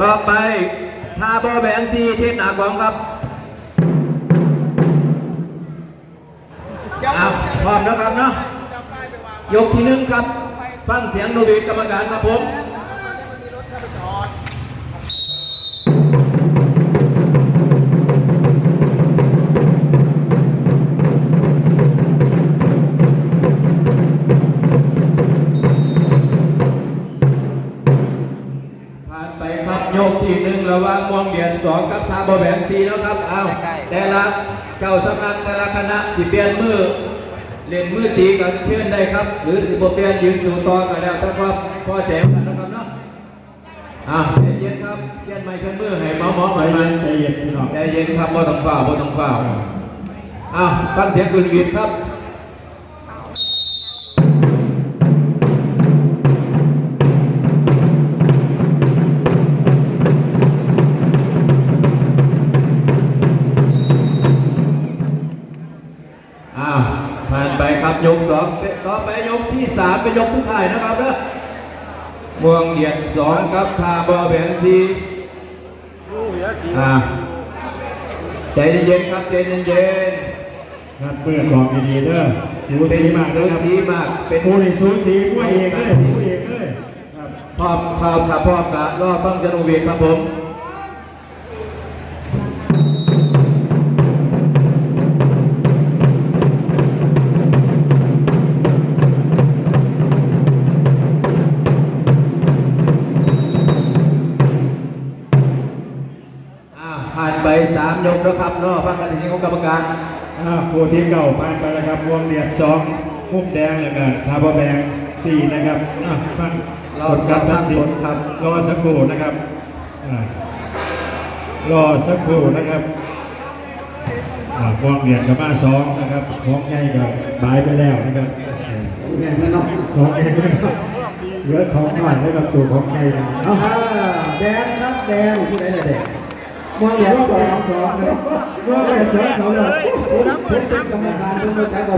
ต่อไปทาบอแบงซีเทศหนากองครับอ้าวพร้อมแล้วครับเนาะยกที่หนึ่งครับ ฟังเสียงโนบีกรรมการครับผม ผ่านไปครับโยกที่หนึ่งระหว่างมวงเดียนสองกับทาบอแบงซีแล้วครับเอาแต่ละเจ้าสำนักแต่ละคณะสิเปลี่ยนมือเล่นมือตีกันเชิญได้ครับ หรือสิบเปลี่ยนยืนสู่ต่อกันแล้วถ้าครับพ่อแจ๋วกันนะครับเนาะอ่าใจเย็นครับเปลี่ยนไม้ขึ้นมือให้หมอหมอหใจน่อยเย็มานใจเย็นพี่น้องใจเย็นครับบ่ต้องฝ่าบ่ต้องฝ่าอ้าวฟังเสียงคุณวีดครับ ครับยกสองต่อไปยกที่สามเป็นยกทุกท่ายนะครับเด้อเมืองเดียนสองครับทาบอแบนซีอ่าใจเย็นๆครับใจเย็นครับเพื่อของดีๆเด้อสูๆเป็นสีมากสูนะครับสีมากเป็นผู้นี่สูสีผู้เอกเลยผู้เอกเลยครับพร้อมพร้อมครับพร้อมครับรอฟังจนุเวียนครับผม ผ่านไปสามยกแล้วครับรอฟังการตัดสินของกรรมการอ่าผู้ที่เก่าผ่านไปแล้วครับวงเดียดสองมุมแดงแล้วก็ทาบะแบงสี่นะครับอะฟังรอผลการตัดสินรอผลครับรอสักครู่นะครับอ่ารอสักครู่นะครับอ่าวงเดียดกับมาสองนะครับของใหญ่กับบายไปแล้วนะครับของใหญ่ไม่นอกของใหญ่ไม่นอกเหลือของหน่อยให้กับสูตรของใหญ่นะเอาอ่าแดงครับแดงผู้ใดน่ะแดง ว่าเหลียญสองสองเลยว่าไปเสริมเขาเลยผมเป็นกรรมการผมจะใช่